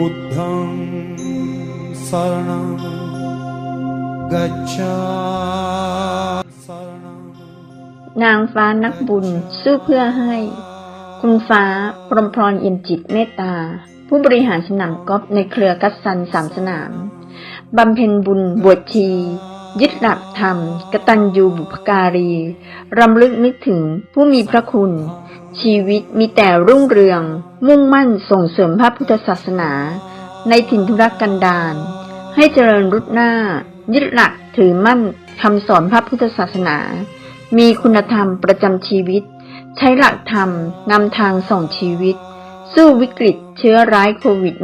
बुद्धं शरणं गच्छा शरणं นางฟ้านักบุญสู้เพื่อให้ คุณฟ้าพรหมพรเอี่ยมจิตเมตตา ผู้บริหารสนามกอล์ฟในเครือกัสซันสามสนาม บำเพ็ญบุญบวชชี ยึดหลักธรรม กตัญญูบุพการี รำลึกนึกถึงผู้มีพระคุณ ชีวิตมีแต่รุ่งเรือง มุ่งมั่นส่งเสริมพระพุทธศาสนา ในถิ่นธุรกันดารให้เจริญรุดหน้า ยึดหลักถือมั่นคำสอนพระพุทธศาสนา มีคุณธรรมประจำชีวิต ใช้หลักธรรมนำทางส่งชีวิต สู้วิกฤตเชื้อร้ายโควิด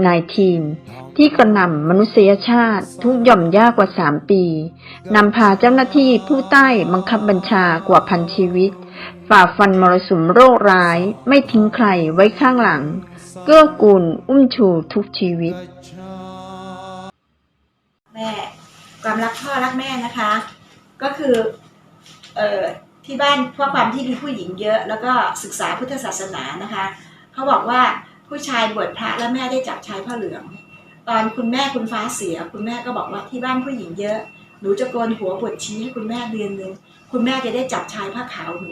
-19 ที่กระหน่ำมนุษยชาติทุกหย่อมยากว่า 3 ปี นำพาเจ้าหน้าที่ผู้ใต้บังคับบัญชากว่าพันชีวิต ฝ่าฟันมรสุมโรคร้ายไม่ทิ้งใครไว้ข้างหลัง เกื้อกูลอุ้มชูทุกชีวิต แม่ความรักพ่อรักแม่นะคะ ก็คือเอ่อที่บ้านเพราะความที่มีผู้หญิงเยอะ แล้วก็ศึกษาพุทธศาสนานะคะ เขาบอกว่าผู้ชายบวชพระแล้วแม่ได้จับชายผ้าเหลือง ตอนคุณแม่คุณฟ้าเสีย คุณแม่ก็บอกว่าที่บ้านผู้หญิงเยอะหนูจะโกนหัวบวชชีให้คุณแม่เดือนหนึ่งคุณแม่จะได้จับชายผ้าขาวหนู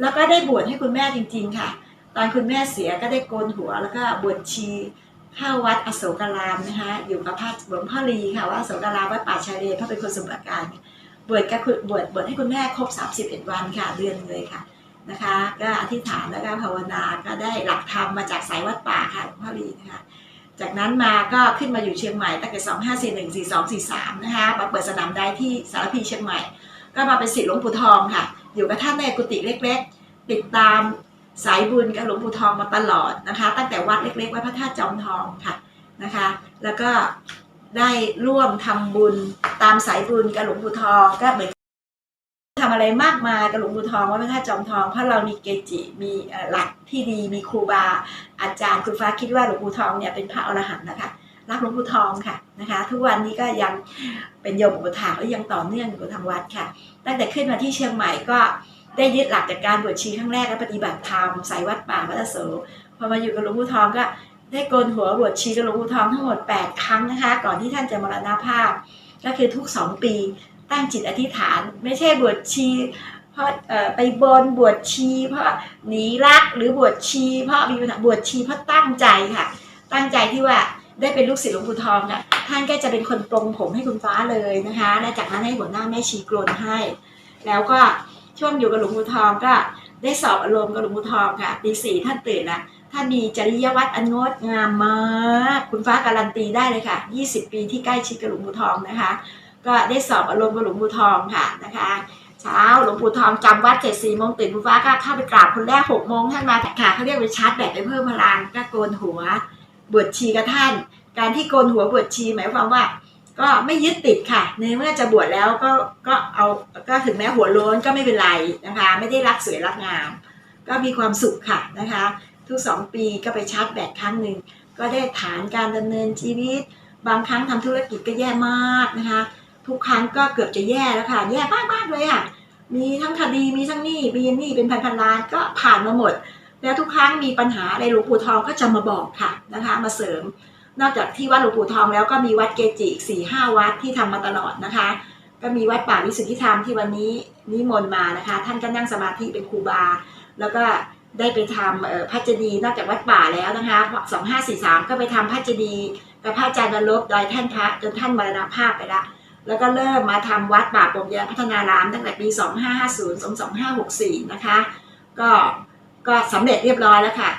แล้วก็ได้บวชให้คุณแม่จริง ๆ ค่ะ ตอนคุณแม่เสียก็ได้โกนหัวแล้วก็บวชชีเข้าวัดอโศการามนะคะอยู่กับพระหลวงพ่อลีค่ะว่าอโศการามวัดป่าชายเลนพระเป็นคนสมุทรปราการบวชก็คือบวชบวชให้คุณแม่ครบ 31 วันค่ะเดือนเลยค่ะ นะคะ ก็อธิษฐานแล้วก็ภาวนาก็ได้หลักธรรมมาจากสายวัดป่าค่ะหลวงพ่อลีนะคะจากนั้นมาก็ขึ้นมาอยู่เชียงใหม่ตั้งแต่ 2541 42 43 นะคะมาเปิดสนามได้ที่สารพีเชียงใหม่ ก็มาเป็นศิษย์หลวงปู่ทองค่ะ อยู่กับท่านในกุฏิเล็กๆ ติดตามสายบุญกับหลวงปู่ทองมาตลอดนะคะ ตั้งแต่วัดเล็กๆ วัดพระธาตุจอมทองค่ะนะคะ แล้วก็ได้ร่วมทำบุญตามสายบุญกับหลวงปู่ทองก็เหมือน ทำอะไรมากมายกับหลวงปู่ทองวัดพระธาตุจอมทองเพราะเรามีเกจิมีหลักที่ดีมีครูบา อาจารย์คุณฟ้าคิดว่าหลวงปู่ทองเนี่ยเป็นพระอรหันต์นะคะรักหลวงปู่ทองค่ะนะคะ ทุกวันนี้ก็ยังเป็นโยมอุปถากและยังต่อเนื่องอยู่กับทางวัดค่ะ ตั้งแต่ขึ้นมาที่เชียงใหม่ก็ได้ยึดหลักจากการบวชชีครั้งแรกและปฏิบัติธรรมสายวัดป่าวัดโศกพอมาอยู่กับหลวงปู่ทองก็ได้โกนหัวบวชชีกับหลวงปู่ทองทั้งหมด 8 ครั้งนะคะ ก่อนที่ท่านจะมรณภาพ ก็คือทุก 2 ปี ตั้งจิตอธิษฐาน ไม่ใช่บวชชีเพราะไปบนบวชชี เพราะหนีรักหรือบวชชี เพราะมีปัญหาบวชชีเพราะตั้งใจค่ะ ตั้งใจที่ว่าได้เป็นลูกศิษย์หลวงปู่ทองค่ะท่านก็จะเป็นคนปรงผมให้คุณฟ้าเลยนะคะและจากนั้นให้หัวหน้าแม่ชีกรนให้ แล้วก็ช่วงอยู่กับหลวงปู่ทองก็ได้สอบอารมณ์กับหลวงปู่ทองค่ะตีสี่ท่านตื่นละท่านมีจริยวัตรอันงดงามมาก คุณฟ้าการันตีได้เลยค่ะ 20 ปีที่ใกล้ชิดกับหลวงปู่ทองนะคะ ก็ได้สอบอารมณ์กับหลวงปู่ทองค่ะนะคะเช้าหลวงปู่ทองจำวัดเจ็ดสี่โมงตื่นคุณฟ้าก็เข้าไปกราบคนแรกหกโมงท่านมาค่ะเขาเรียกไปชาร์จแบตไปเพิ่มพลังก็โกนหัวบวชชีกับท่าน การที่โกนหัวบวชชีหมายความว่า ก็ไม่ยึดติดค่ะ ในเมื่อจะบวชแล้วก็ก็เอาก็ถึงแม้หัวโล้นก็ไม่เป็นไรนะคะ ไม่ได้รักสวยรักงาม ก็มีความสุขค่ะนะคะ ทุกสองปีก็ไปชาร์จแบตครั้งหนึ่งก็ได้ฐานการดำเนินชีวิต บางครั้งทำธุรกิจก็แย่มากนะคะ ทุกครั้งก็เกือบจะแย่แล้วค่ะ แย่มากๆเลยค่ะ มีทั้งคดีมีทั้งหนี้มีหนี้เป็นพันๆล้านก็ผ่านมาหมด แล้วทุกครั้งมีปัญหาอะไรหลวงปู่ทองก็จะมาบอกค่ะนะคะ มาเสริม นอกจากที่วัดหลวงปู่ทองแล้วก็มีวัดเกจิอีกสี่ห้าวัดที่ทำมาตลอดนะคะ ก็มีวัดป่าวิสุทธิธรรมที่วันนี้นิมนต์มานะคะ ท่านก็นั่งสมาธิเป็นครูบา แล้วก็ได้ไปทำพระเจดีย์นอกจากวัดป่าแล้วนะคะสองห้าสี่สามก็ไปทำพระเจดีย์กับพระอาจารย์นรบดอยแท่นพระจนท่านมรณภาพไปละ แล้วก็เริ่มมาทำวัดป่าปงแยงพัฒนาราม ตั้งแต่ปี 2550 2564 นะคะ ก็ก็สำเร็จเรียบร้อยแล้วค่ะ